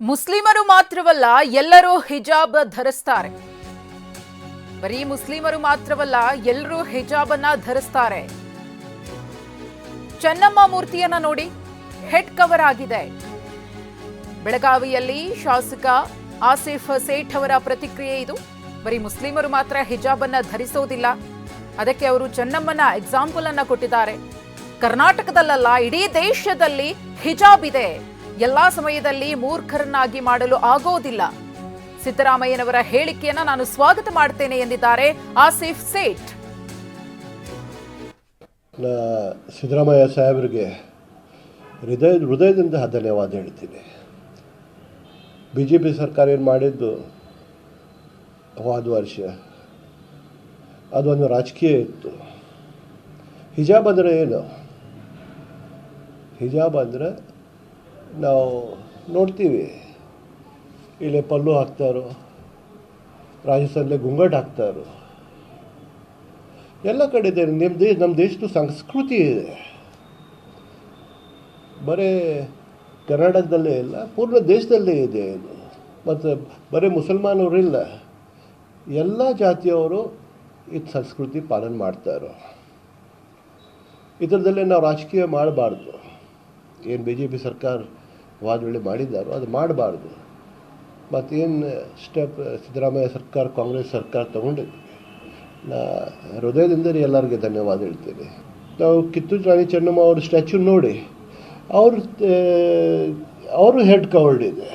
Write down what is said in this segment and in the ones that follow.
ಮುಸ್ಲಿಮರು ಮಾತ್ರವಲ್ಲ, ಎಲ್ಲರೂ ಹಿಜಾಬ್ ಧರಿಸ್ತಾರೆ. ಬರೀ ಮುಸ್ಲಿಮರು ಮಾತ್ರವಲ್ಲ ಎಲ್ಲರೂ ಹಿಜಾಬ್ ಅನ್ನ ಧರಿಸ್ತಾರೆ. ಚೆನ್ನಮ್ಮ ಮೂರ್ತಿಯನ್ನ ನೋಡಿ ಹೆಡ್ ಕವರ್ ಆಗಿದೆ. ಬೆಳಗಾವಿಯಲ್ಲಿ ಶಾಸಕ ಆಸಿಫ್ ಸೇಠ್ ಅವರ ಪ್ರತಿಕ್ರಿಯೆ ಇದು. ಬರೀ ಮುಸ್ಲಿಮರು ಮಾತ್ರ ಹಿಜಾಬ್ ಅನ್ನ ಧರಿಸೋದಿಲ್ಲ. ಅದಕ್ಕೆ ಅವರು ಚೆನ್ನಮ್ಮನ ಎಕ್ಸಾಂಪಲ್ ಅನ್ನ ಕೊಟ್ಟಿದ್ದಾರೆ. ಕರ್ನಾಟಕದಲ್ಲಲ್ಲ, ಇಡೀ ದೇಶದಲ್ಲಿ ಹಿಜಾಬ್ ಇದೆ. ಎಲ್ಲಾ ಸಮಯದಲ್ಲಿ ಮೂರ್ಖರನ್ನಾಗಿ ಮಾಡಲು ಆಗೋದಿಲ್ಲ. ಸಿದ್ದರಾಮಯ್ಯನವರ ಹೇಳಿಕೆಯನ್ನು ನಾನು ಸ್ವಾಗತ ಮಾಡ್ತೇನೆ ಎಂದಿದ್ದಾರೆ ಆಸಿಫ್ ಸೇಠ್. ಸಿದ್ದರಾಮಯ್ಯ ಸಾಹೇಬರಿಗೆ ಹೃದಯ, ಹೃದಯದಿಂದ ಧನ್ಯವಾದ ಹೇಳ್ತೀನಿ. ಬಿ ಜೆ ಪಿ ಸರ್ಕಾರ ಏನು ಮಾಡಿದ್ದು? ಹೋದ ವರ್ಷ. ಅದೊಂದು ರಾಜಕೀಯ ಇತ್ತು. ಹಿಜಾಬ್ ಅಂದರೆ ಏನು? ಹಿಜಾಬ್ ಅಂದರೆ ನಾವು ನೋಡ್ತೀವಿ. ಇಲ್ಲಿ ಪಲ್ಲು ಹಾಕ್ತಾರೋ. ರಾಜಸ್ಥಾನದಲ್ಲಿ ಗುಂಗಟ್ ಹಾಕ್ತಾರೋ. ಎಲ್ಲ ಕಡೆ ಇದೆ. ನಿಮ್ಮ ದೇಶ ನಮ್ಮ ದೇಶದ ಸಂಸ್ಕೃತಿ ಇದೆ. ಬರೀ ಕರ್ನಾಟಕದಲ್ಲೇ ಇಲ್ಲ, ಪೂರ್ಣ ದೇಶದಲ್ಲೇ ಇದೆ ಇದು. ಮತ್ತು ಬರೀ ಮುಸಲ್ಮಾನವರಿಲ್ಲ ಎಲ್ಲ ಜಾತಿಯವರು ಇದು ಸಂಸ್ಕೃತಿ ಪಾಲನೆ ಮಾಡ್ತಾರೆ. ಇದರದಲ್ಲೇ ನಾವು ರಾಜಕೀಯ ಮಾಡಬಾರ್ದು. ಏನು ಬಿ ಜೆ ಪಿ ಸರ್ಕಾರ ವಾದ ವೇಳೆ ಮಾಡಿದ್ದಾರೋ. ಅದು ಮಾಡಬಾರ್ದು. ಮತ್ತೇನು ಸ್ಟೆಪ್, ಸಿದ್ದರಾಮಯ್ಯ ಸರ್ಕಾರ, ಕಾಂಗ್ರೆಸ್ ಸರ್ಕಾರ ತಗೊಂಡಿದೆ. ನಾ ಹೃದಯದಿಂದ ಎಲ್ಲರಿಗೆ ಧನ್ಯವಾದ ಹೇಳ್ತೇನೆ. ನಾವು ಕಿತ್ತೂರು ರಾಣಿ ಚೆನ್ನಮ್ಮ ಅವ್ರ ಸ್ಟ್ಯಾಚ್ಯೂ ನೋಡಿ, ಅವ್ರ ಅವರು ಹೆಡ್ ಕವರ್ಡ್ ಇದೆ.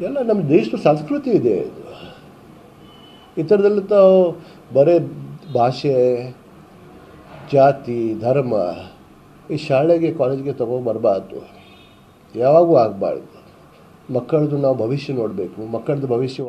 ಎಲ್ಲ ನಮ್ಮ ದೇಶದ ಸಂಸ್ಕೃತಿ ಇದೆ ಇದು. ಈ ಥರದಲ್ಲಿ ತಾವು ಬರೇ ಭಾಷೆ, ಜಾತಿ, ಧರ್ಮ ಈ ಶಾಲೆಗೆ ಕಾಲೇಜಿಗೆ ಬರಬಾರ್ದು. ಯಾವಾಗೂ ಆಗಬಾರ್ದು. ಮಕ್ಕಳದು ನಾವು ಭವಿಷ್ಯ ನೋಡಬೇಕು. ಮಕ್ಕಳದ್ದು ಭವಿಷ್ಯ